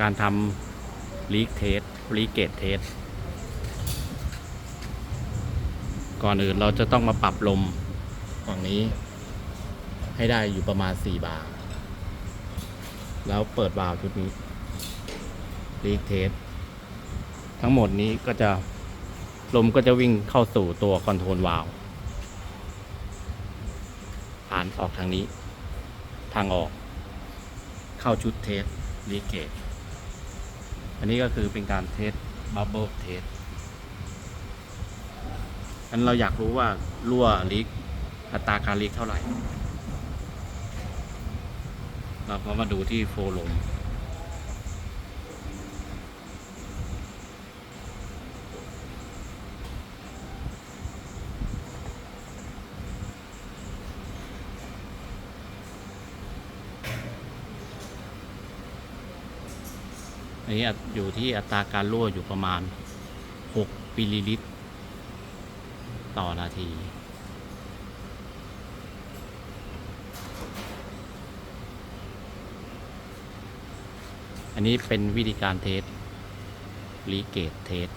การทำลีกเทสลีเกตเทสก่อนอื่นเราจะต้องมาปรับลมฝั่งนี้ ให้ได้อยู่ประมาณ 4 บาร์แล้วเปิดวาล์วชุดนี้ลีกเทสทั้งหมดนี้ก็จะลมก็จะวิ่งเข้าสู่ตัวคอนโทรลวาล์วผ่านออกทางนี้ ทางออก เข้าชุดเทสลีเกต อันนี้ก็คือเป็นการเทสบับเบิลเทสอันเราอยากรู้ว่ารั่วลิกอัตราการลิกเท่าไหร่ เราก็มาดูที่โฟลม อันนี้อยู่ที่อัตราการรั่วอยู่ประมาณ6มิลลิลิตร ต่อนาทีอันนี้เป็นวิธีการเทสลีเกตเทส